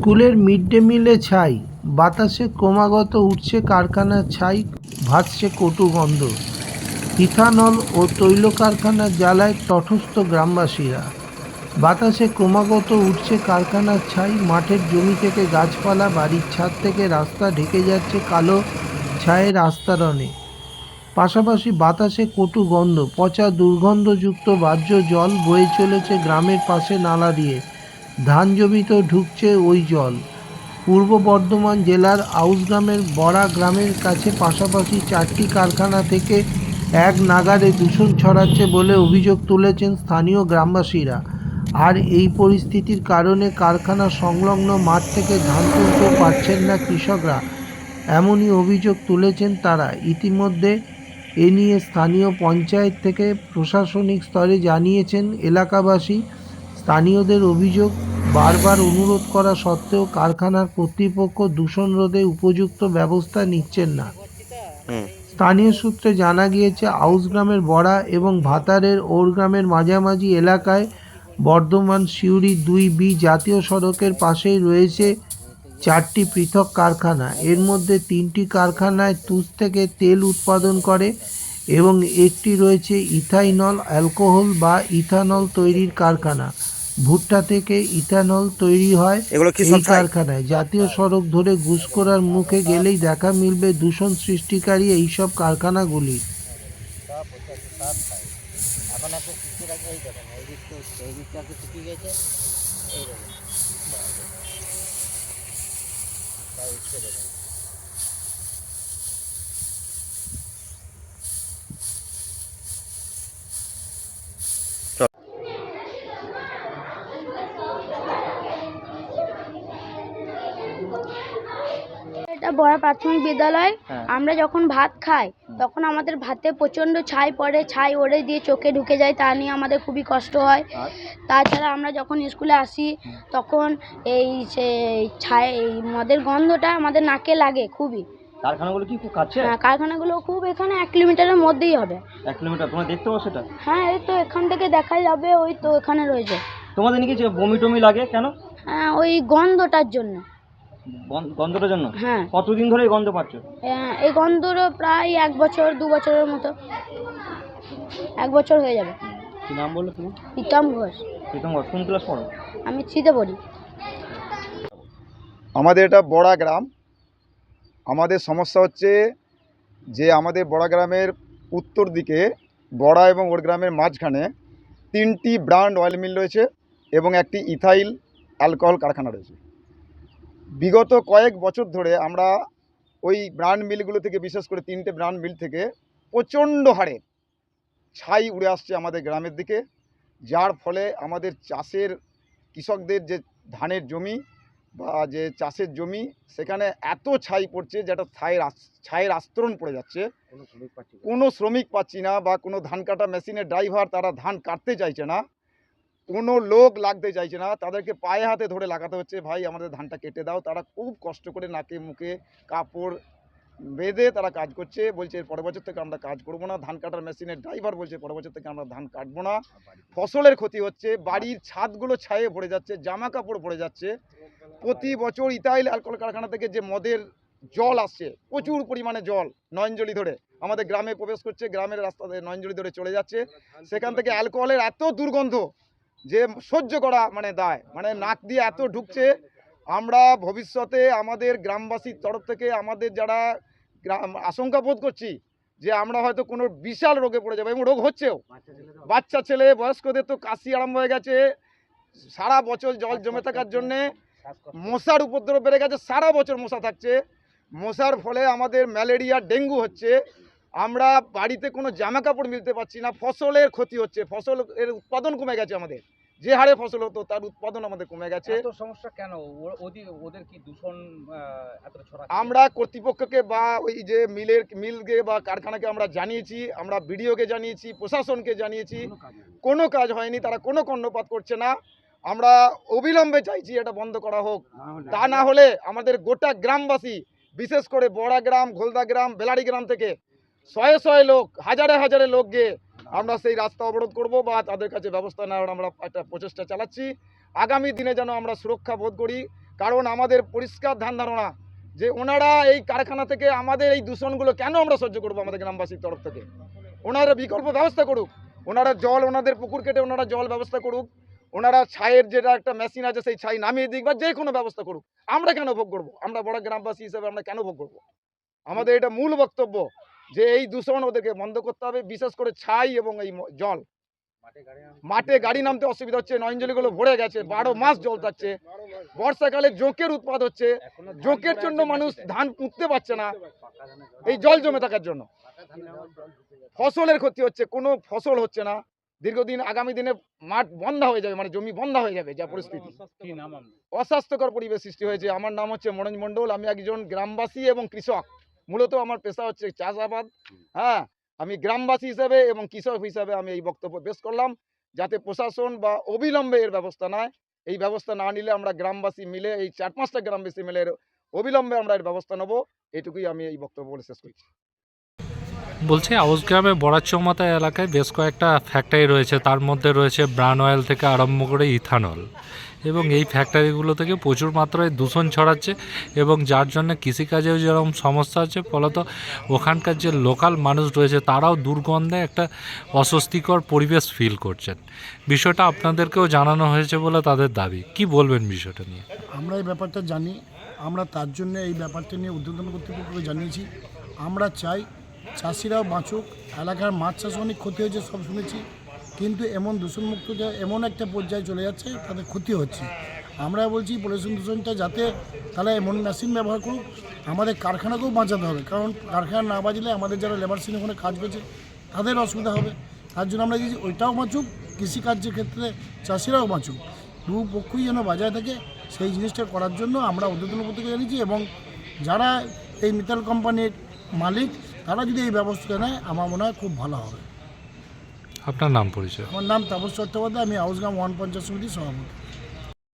স্কুলের mid day মিলে ছাই। বাতাসে ক্রমাগত উঠছে কারখানার ছাই, ভাসছে কটু গন্ধ। ইথানল ও তৈল কারখানার জ্বালায় তটস্থ গ্রামবাসীরা। বাতাসে ক্রমাগত উঠছে কারখানার ছাই, মাঠের জমি থেকে গাছপালা, বাড়ির ছাদ থেকে রাস্তা ঢেকে যাচ্ছে কালো ছায়ের আস্তরণে। পাশাপাশি বাতাসে কটু গন্ধ, পচা দুর্গন্ধযুক্ত বাহ্য জল বয়ে চলেছে গ্রামের পাশে নালা দিয়ে। ধান জমিতেও ঢুকছে ওই জল। পূর্ব বর্ধমান জেলার আউসগ্রামের বড়া গ্রামের কাছে পাশাপাশি চারটি কারখানা থেকে এক নাগারে দূষণ ছড়াচ্ছে বলে অভিযোগ তুলেছেন স্থানীয় গ্রামবাসীরা। আর এই পরিস্থিতির কারণে কারখানা সংলগ্ন মাঠ থেকে ধান তুলতেও পারছেন না কৃষকরা। এমনই অভিযোগ তুলেছেন তারা। ইতিমধ্যে এ নিয়ে স্থানীয় পঞ্চায়েত থেকে প্রশাসনিক স্তরে জানিয়েছেন এলাকাবাসী। স্থানীয়দের অভিযোগ বারবার অনুরোধ করা সত্ত্বেও কারখানার কর্তৃপক্ষ দূষণ রোধে উপযুক্ত ব্যবস্থা নিচ্ছেন না। স্থানীয় সূত্রে জানা গিয়েছে আউসগ্রামের বড়া এবং ভাতারের ওরগ্রামের মাঝামাঝি এলাকায় বর্ধমান সিউড়ি দুই বি জাতীয় সড়কের পাশেই রয়েছে চারটি পৃথক কারখানা। এর মধ্যে তিনটি কারখানায় তুষ থেকে তেল উৎপাদন করে এবং একটি রয়েছে ইথাইনল অ্যালকোহল বা ইথানল তৈরির কারখানা। ভুট্টা থেকে ইথানল তৈরি হয় এই কারখানায়। জাতীয় সড়ক ধরে ঘুষখোরার মুখে গেলেই দেখা মিলবে দূষণ সৃষ্টিকারী এইসব কারখানাগুলি। এখন একটা শুকিয়ে রাখে এই দেখেন এই দিকটা উঠছে এই দিকটা একটু শুকিয়ে গেছে এই দেখেন তাই উঠছে দেখেন এটা বড় প্রাথমিক বিদ্যালয় হ্যাঁ। আমরা যখন ভাত খাই তখন আমাদের ভাতে প্রচণ্ড ছাই পড়ে ছাই ওড়ে দিয়ে চোখে ঢুকে যায় তা নিয়ে আমাদের খুবই কষ্ট হয়। তাছাড়া আমরা যখন স্কুলে আসি তখন এই সে ছাই এই মদের গন্ধটা আমাদের নাকে লাগে খুবই। কারখানাগুলো কি খুব কাছে? হ্যাঁ কারখানাগুলো খুব এখানে এক কিলোমিটারের মধ্যেই হবে। এক কিলোমিটার তোমরা দেখতে পাও সেটা? হ্যাঁ এই তো এখান থেকে দেখা যাবে ওই তো এখানে রয়েছে। তোমাদের নাকি বমি টমি লাগে কেন? হ্যাঁ ওই গন্ধটার জন্য। গন্ধটার জন্য? হ্যাঁ। কতদিন ধরে এই গন্ধ পাচ্ছ? এই গন্ধরও প্রায় এক বছর দু বছরের মতো। এক বছর হয়ে যাবে। কি নাম বলল তুমি প্রীতম ঘোষ। প্রীতম ঘর কোন ক্লাস পড়ো? আমি থ্রিতে পড়ি। আমাদের এটা বড়া গ্রাম। আমাদের সমস্যা হচ্ছে যে আমাদের বড়া গ্রামের উত্তর দিকে বড়া এবং ওর গ্রামের মাঝখানে তিনটি ব্র্যান্ড অয়েল মিল রয়েছে এবং একটি ইথাইল অ্যালকোহল কারখানা রয়েছে। বিগত কয়েক বছর ধরে আমরা ওই ব্র্যান্ড মিলগুলো থেকে বিশেষ করে তিনটে ব্র্যান্ড মিল থেকে প্রচণ্ড হারে ছাই উড়ে আসছে আমাদের গ্রামের দিকে। যার ফলে আমাদের চাষের কৃষকদের যে ধানের জমি বা যে চাষের জমি সেখানে এত ছাই পড়ছে যেটা ছায়ের ছায়ের আস্তরণ পড়ে যাচ্ছে। কোনো শ্রমিক পাচ্ছি না বা কোনো ধান কাটা মেশিনের ড্রাইভার তারা ধান কাটতে চাইছে না। কোনো লোক লাগতে চাইছে না। তাদেরকে পায়ে হাতে ধরে লাগাতে হচ্ছে। ভাই, আমাদের ধানটা কেটে দাও। তারা খুব কষ্ট করে নাকে, মুখে কাপড় বেঁধে তারা কাজ করছে। বলছে পরের বছর থেকে আমরা কাজ করব না। ধান কাটার মেশিনের ড্রাইভার বলছে, পরের বছর থেকে আমরা ধান কাটবো না। ফসলের ক্ষতি হচ্ছে। বাড়ির ছাদগুলো ছায়ে ভরে যাচ্ছে। জামা কাপড় ভরে যাচ্ছে। প্রতি বছর ইতাইল অ্যালকোহল কারখানা থেকে যে মদের জল আসছে, প্রচুর পরিমাণে জল, নয়নজলি ধরে। আমাদের গ্রামে প্রবেশ করছে। গ্রামের রাস্তা দিয়ে নয়নজলি ধরে চলে যাচ্ছে। সেখান থেকে অ্যালকোহলের এত দুর্গন্ধ যে সহ্য করা মানে দায়। মানে নাক দিয়ে এত ঢুকছে আমরা ভবিষ্যতে আমাদের গ্রামবাসীর তরফ থেকে আমাদের যারা গ্রাম আশঙ্কা বোধ করছি যে আমরা হয়তো কোনো বিশাল রোগে পড়ে যাব এবং রোগ হচ্ছেও। বাচ্চা ছেলে বয়স্কদের তো কাশি আরম্ভ হয়ে গেছে সারা বছর জল জমে থাকার জন্যে মশার উপদ্রব বেড়ে গেছে সারা বছর মশা থাকছে। মশার ফলে আমাদের ম্যালেরিয়া ডেঙ্গু হচ্ছে। আমরা বাড়িতে কোনো জামা কাপড় মিলতে পারছি না ফসলের ক্ষতি হচ্ছে ফসল এর উৎপাদন কমে গেছে আমাদের। যে হারে ফসল হতো তার উৎপাদন আমাদের কমে গেছে। এত সমস্যা কেন? ওদের কি দূষণ আমরা কর্তৃপক্ষকে বা ওই যে মিলের মিলকে বা কারখানাকে আমরা জানিয়েছি আমরা বিডিওকে জানিয়েছি প্রশাসনকে জানিয়েছি। কোনো কাজ হয়নি। তারা কোনো কর্ণপাত করছে না। আমরা অবিলম্বে চাইছি এটা বন্ধ করা হোক। তা না হলে আমাদের গোটা গ্রামবাসী বিশেষ করে বড়া গ্রাম ঘোলদা গ্রাম বেলারি গ্রাম থেকে শয়ে শয়ে লোক, হাজারে হাজারে লোক গিয়ে আমরা সেই রাস্তা অবরোধ করব বা তাদের কাছে ব্যবস্থা নেওয়ার আমরা একটা প্রচেষ্টা চালাচ্ছি। আগামী দিনে যেন আমরা সুরক্ষা বোধ করি, কারণ আমাদের পরিষ্কার ধ্যান ধারণা যে ওনারা এই কারখানা থেকে আমাদের এই দূষণগুলো কেন আমরা সহ্য করব আমাদের গ্রামবাসীর তরফ থেকে? ওনারা বিকল্প ব্যবস্থা করুক, ওনারা জল, ওনাদের পুকুর কেটে ওনারা জল ব্যবস্থা করুক, ওনারা ছাইয়ের যেটা একটা মেশিন আছে সেই ছাই নামিয়ে দিক বা যে কোনো ব্যবস্থা করুক, আমরা কেন ভোগ করব? আমরা বড় গ্রামবাসী হিসেবে আমরা কেন ভোগ করব? আমাদের এটা মূল বক্তব্য। যে এই দূষণ ওদেরকে বন্ধ করতে হবে বিশেষ করে ছাই এবং এই জল। মাঠে গাড়ি নামতে অসুবিধা হচ্ছে নয়ঞ্জলিগুলো ভরে গেছে বারো মাস জল থাকছে বর্ষাকালে জোঁকের উৎপাদ হচ্ছে জোঁকের জন্য মানুষ ধান পুঁততে পারছে না। এই জল জমে থাকার জন্য। ফসলের ক্ষতি হচ্ছে কোনো ফসল হচ্ছে না। দীর্ঘদিন আগামী দিনে মাঠ বন্ধ হয়ে যাবে মানে জমি বন্ধ হয়ে যাবে যা পরিস্থিতি। অস্বাস্থ্যকর পরিবেশ সৃষ্টি হয়েছে। আমার নাম হচ্ছে মনোজ মণ্ডল আমি একজন গ্রামবাসী এবং কৃষক। মূলত আমার পেশা হচ্ছে চাষাবাদ। হ্যাঁ আমি গ্রামবাসী হিসাবে এবং কৃষক হিসাবে আমি এই বক্তব্য পেশ করলাম যাতে প্রশাসন বা অবিলম্বে এর ব্যবস্থা নেয় এই ব্যবস্থা না নিলে আমরা গ্রামবাসী মিলে এই চার পাঁচটা গ্রামবাসী মিলে এর অবিলম্বে আমরা এর ব্যবস্থা নেব। এটুকুই আমি এই বক্তব্য বলে শেষ করছি। বলছি আউস গ্রামে বড়াচৌমাতা এলাকায় বেশ কয়েকটা ফ্যাক্টরি রয়েছে। তার মধ্যে রয়েছে ব্রান অয়েল থেকে আরম্ভ করে ইথানল। এবং এই ফ্যাক্টরিগুলো থেকে প্রচুর মাত্রায় দূষণ ছড়াচ্ছে এবং যার জন্য কৃষিকাজেও যেরকম সমস্যা আছে, ফলত ওখানকার যে লোকাল মানুষ রয়েছে, তারাও দুর্গন্ধে একটা অস্বস্তিকর পরিবেশ ফিল করছেন। বিষয়টা আপনাদেরকেও জানানো হয়েছে বলে তাদের দাবি। কি বলবেন বিষয়টা নিয়ে? আমরা এই ব্যাপারটা জানি। আমরা তার জন্য এই ব্যাপারটা নিয়ে উদ্বোধন কর্তৃপক্ষকে জানিয়েছি। আমরা চাই চাষিরাও বাঁচুক, এলাকার মাছ চাষ অনেক ক্ষতি হয়েছে, সব শুনেছি। কিন্তু এমন দূষণমুক্ত এমন একটা পর্যায়ে চলে যাচ্ছে তাদের ক্ষতি হচ্ছে। আমরা বলছি পলিউশন দূষণটা যাতে তাহলে এমন মেশিন ব্যবহার করুক, আমাদের কারখানাকেও বাঁচাতে হবে। কারণ কারখানা না বাঁচলে আমাদের যারা লেবার সিনে ওখানে কাজ করছে, তাদের অসুবিধা হবে। তার জন্য আমরা দিয়েছি, ওইটাও বাঁচুক, কৃষিকার্যের ক্ষেত্রে চাষিরাও বাঁচুক। দু পক্ষই যেন বজায় থাকে, সেই জিনিসটা করার জন্য আমরা উদ্বোধন করতে জানিয়েছি এবং যারা এই মিতাল কোম্পানির মালিক তারা যদি এই ব্যবস্থা নেয় আমার মনে হয় খুব ভালো হবে। আপনার নাম পরিচয়? আমার নাম তাপস চট্টোপাধ্যায় আমি হাউসগ্রাম ওয়ান পঞ্চায়েত সমিতির সভাপতি।